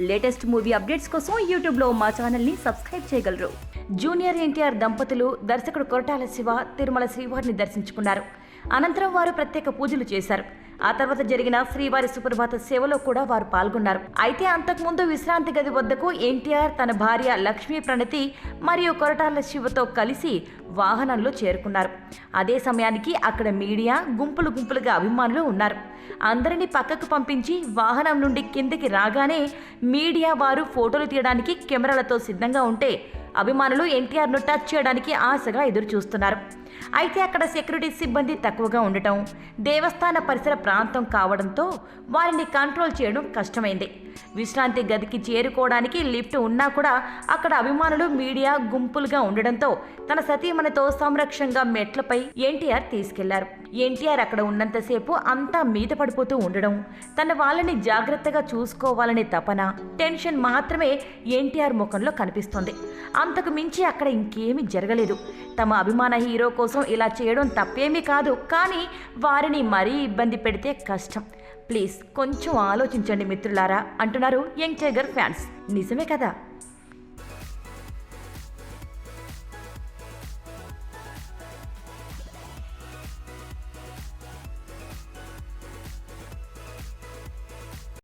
Latest movie updates కోసం యూట్యూబ్లో మా ఛానల్ని సబ్స్క్రైబ్ చేయగలరు జూనియర్ ఎన్టీఆర్ దంపతులు దర్శకుడు కొరటాల శివ తిరుమల శ్రీవారిని దర్శించుకున్నారు. అనంతరం వారు ప్రత్యేక పూజలు చేశారు. ఆ తర్వాత జరిగిన శ్రీవారి సుప్రభాత సేవలో కూడా వారు పాల్గొన్నారు. అయితే అంతకుముందు విశ్రాంతి గది వద్దకు ఎన్టీఆర్ తన భార్య లక్ష్మీ ప్రణతి మరియు కొరటాల శివతో కలిసి వాహనంలో చేరుకున్నారు. అదే సమయానికి అక్కడ మీడియా గుంపులు గుంపులుగా అభిమానులు ఉన్నారు. అందరినీ పక్కకు పంపించి వాహనం నుండి కిందికి రాగానే మీడియా వారు ఫోటోలు తీయడానికి కెమెరాలతో సిద్ధంగా ఉంటే అభిమానులు ఎన్టీఆర్ను టచ్ చేయడానికి ఆశగా ఎదురు చూస్తున్నారు అయితే అక్కడ సెక్యూరిటీ సిబ్బంది తక్కువగా ఉండటం దేవస్థాన పరిసర ప్రాంతం కావడంతో వారిని కంట్రోల్ చేయడం కష్టమైంది. విశ్రాంతి గదికి చేరుకోవడానికి లిఫ్ట్ ఉన్నా కూడా అక్కడ అభిమానులు మీడియా గుంపులుగా ఉండడంతో తన సతీమణితో సంరక్షంగా మెట్లపై ఎన్టీఆర్ తీసుకెళ్ళారు. ఎన్టీఆర్ అక్కడ ఉన్నంతసేపు అంతా మీద పడిపోతూ ఉండడం తన వాళ్ళని జాగ్రత్తగా చూసుకోవాలనే తపన టెన్షన్ మాత్రమే ఎన్టీఆర్ ముఖంలో కనిపిస్తుంది. అంతకు మించి అక్కడ ఇంకేమీ జరగలేదు. తమ అభిమాన హీరో కోసం ఇలా చేయడం తప్పేమీ కాదు కానీ వారిని మరీ ఇబ్బంది పెడితే కష్టం. ప్లీజ్ కొంచెం ఆలోచించండి మిత్రులారా అంటున్నారు యంగ్ టైగర్ ఫ్యాన్స్. నిజమే కదా?